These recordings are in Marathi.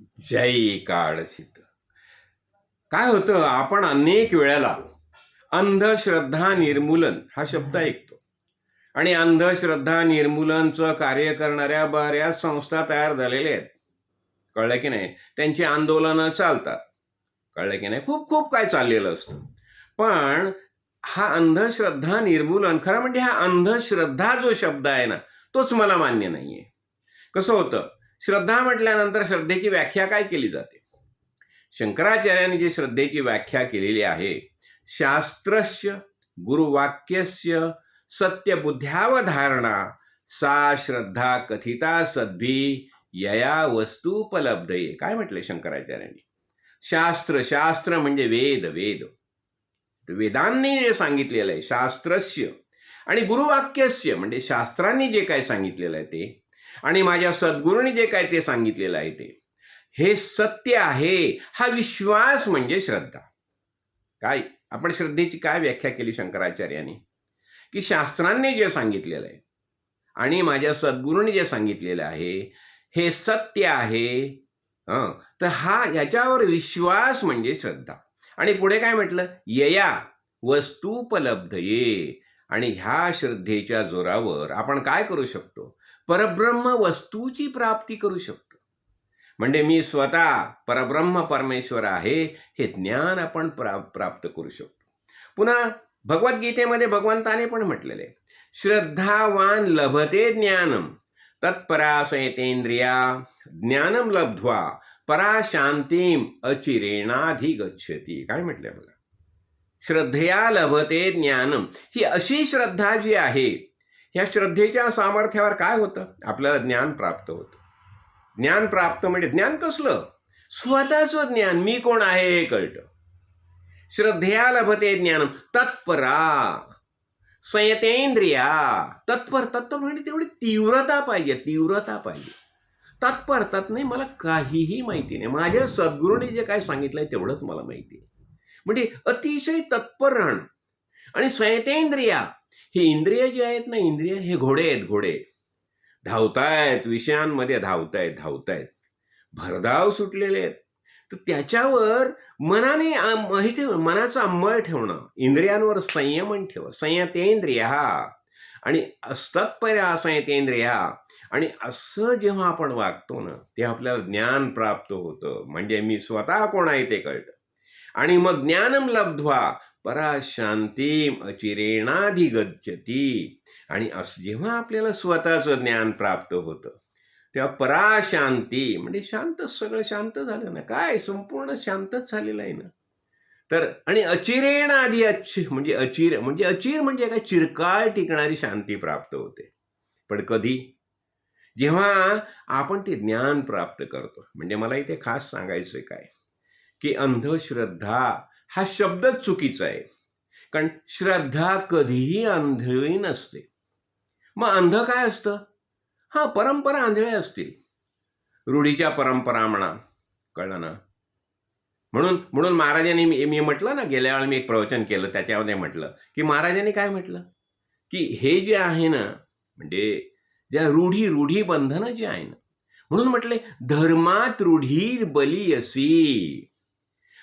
जय काळशीत. काय होतं? आपण अनेक वेळेला अंधश्रद्धा निर्मूलन हा शब्द ऐकतो. आणि अंधश्रद्धा निर्मूलनचं कार्य करणाऱ्या बऱ्याच संस्था तयार झालेल्या आहेत. कळलं की नाही? त्यांची आंदोलनं चालतात. कळलं की नाही? खूप खूप काय चाललेलं असतं. पण हा अंधश्रद्धा निर्मूलन खरं म्हणजे हा अंधश्रद्धा जो शब्द आहे ना तोच मला मान्य नाही आहे कसं होतं? श्रद्धा म्हटल्यानंतर श्रद्धेची व्याख्या काय केली जाते? शंकराचार्यांनी जी श्रद्धेची व्याख्या केलेली आहे शास्त्रस्य गुरुवाक्यस्य सत्यबुद्ध्यावधारणा सा श्रद्धा कथिता सद्भी यया वस्तूपलब्धये काय म्हटले शंकराचार्यांनी? शास्त्र शास्त्र म्हणजे वेद वेद. वेदांनी जे सांगितलेलं आहे शास्त्रस्य आणि गुरुवाक्यस्य म्हणजे शास्त्रांनी जे काय सांगितलेलं आहे ते आणि माझ्या सद्गुरूंनी जे काय ते सांगितलेलं आहे ते. हे सत्य आहे हा विश्वास म्हणजे श्रद्धा. काय? आपण श्रद्धेची काय व्याख्या केली शंकराचार्यांनी? की शास्त्रांनी जे सांगितलेलं आहे आणि माझ्या सद्गुरूंनी जे सांगितलेलं आहे हे सत्य आहे हं, तर हा याच्यावर विश्वास म्हणजे श्रद्धा. आणि पुढे काय म्हटलं? यया वस्तूपलब्ध ये आणि ह्या श्रद्धेच्या जोरावर आपण काय करू शकतो? परब्रह्म वस्तूची प्राप्ती करू शकतो. म्हणजे मी स्वतः परब्रह्म परमेश्वर आहे हे ज्ञान आपण प्रा प्राप्त करू शकतो. पुन्हा भगवद्गीतेमध्ये भगवंताने पण म्हटलेले श्रद्धावान लभते ज्ञानम तत्परासयतेंद्रिया ज्ञानम लब्ध्वा परा शांतीम अचिरेणाधिगच्छती काय म्हटलंय बघा? श्रद्धया लभते ज्ञानम. ही अशी श्रद्धा जी आहे ह्या श्रद्धेच्या सामर्थ्यावर काय होतं? आपल्याला ज्ञान प्राप्त होतं. ज्ञान प्राप्त म्हणजे ज्ञान कसलं? स्वतःचं ज्ञान. मी कोण आहे? हे कळतं. श्रद्धेया लभते ज्ञान तत्परा. संयतेंद्रिया. तत्पर तत्पर म्हणजे तेवढी तीव्रता पाहिजे तीव्रता पाहिजे. तत्पर तत् नाही मला काहीही माहिती नाही. माझ्या सद्गुरूने जे काय सांगितलंय तेवढंच मला माहिती आहे. म्हणजे अतिशय तत्पर राहणं. आणि संयतेंद्रिया ही इंद्रिय जी आहेत ना इंद्रिय हे घोडे आहेत घोडे. धावतायत विषयांमध्ये धावतायत धावतायत. भरधाव सुटलेले आहेत. तर त्याच्यावर मनाने माहिती ठेव मनाचा अंमळ ठेवणं इंद्रियांवर संयमन ठेव संयतेंद्रिया. आणि तत्पर्या संयतेंद्रिया आणि असं जेव्हा आपण वागतो ना ते आपल्याला ज्ञान प्राप्त होतं. म्हणजे मी स्वतः कोण आहे ते कळतं. आणि मग ज्ञानम लब्ध्वा पराशांती अचिरेणाधिगच्छती. आणि असं जेव्हा आपल्याला स्वतःचं ज्ञान प्राप्त होतं तेव्हा पराशांती म्हणजे शांत सगळं शांत झालं ना. काय? संपूर्ण शांतच झालेलं आहे ना. तर आणि अचिरेण आधी अच्छ म्हणजे अचिर म्हणजे अचिर म्हणजे काय? चिरकाळ टिकणारी शांती प्राप्त होते. पण कधी? जेव्हा आपण ते ज्ञान प्राप्त करतो. म्हणजे मला इथे खास सांगायचं काय? की अंधश्रद्धा हा शब्दच चुकीचा आहे. कारण श्रद्धा कधीही आंधळी नसते. मग अंध काय असतं? हा परंपरा आंधळ्या असतील. रूढीच्या परंपरा म्हणा कळलं ना? म्हणून म्हणून महाराजांनी मी मी म्हटलं ना गेल्या वेळेला मी एक प्रवचन केलं त्याच्यामध्ये म्हटलं की महाराजांनी काय म्हटलं? की हे जे आहे ना म्हणजे ज्या रूढी रूढी बंधनं जे आहे ना म्हणून म्हटले धर्मात रूढीर बली असी.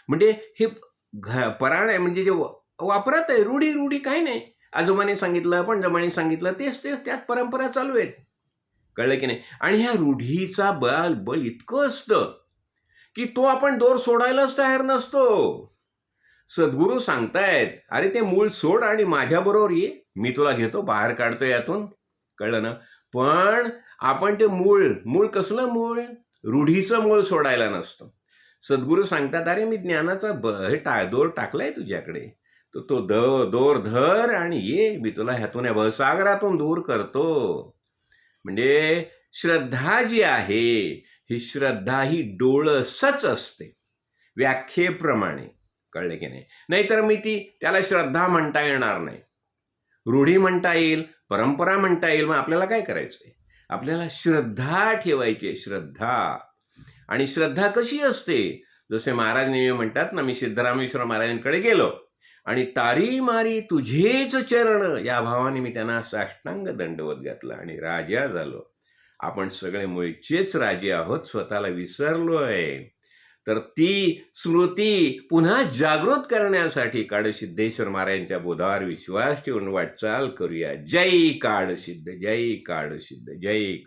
म्हणजे हे घ पराण आहे म्हणजे जे वापरत आहे रूढी रूढी काही नाही. आजोबाने सांगितलं पंजोबाने सांगितलं तेच तेच त्यात परंपरा चालू आहेत. कळलं की नाही? आणि ह्या रूढीचा बल बल इतकं असतं की तो आपण दोर सोडायलाच तयार नसतो. सद्गुरू सांगतायत अरे ते मूळ सोड आणि माझ्याबरोबर ये. मी तुला घेतो बाहेर काढतो यातून. कळलं ना? पण आपण ते मूळ मूळ कसलं मूळ? रूढीचं मूळ सोडायला नसतं. सद्गुरू सांगतात अरे मी ज्ञानाचा ब हे टा दोर टाकलाय तुझ्याकडे. तो तो द दोर धर आणि ये मी तुला ह्यातून या भसागरातून दूर करतो. म्हणजे श्रद्धा जी आहे ही श्रद्धा ही डोळसच असते. व्याख्येप्रमाणे. कळले की नाही? नाहीतर मी ती त्याला श्रद्धा म्हणता येणार नाही. रूढी म्हणता येईल परंपरा म्हणता येईल मग आपल्याला काय करायचंय? आपल्याला श्रद्धा ठेवायची आहे, श्रद्धा. आणि श्रद्धा कशी असते? जसे महाराज नेहमी म्हणतात ना मी सिद्धरामेश्वर महाराजांकडे गेलो आणि तारी मारी तुझेच चरण. या भावाने मी त्यांना साष्टांग दंडवत घातला आणि राजा झालो. आपण सगळे मुळचेच राजे आहोत स्वतःला विसरलो आहे तर ती स्मृती पुन्हा जागृत करण्यासाठी काडसिद्धेश्वर महाराजांच्या बोधावर विश्वास ठेवून वाटचाल करूया. जय काडसिद्ध जय काडसिद्ध जय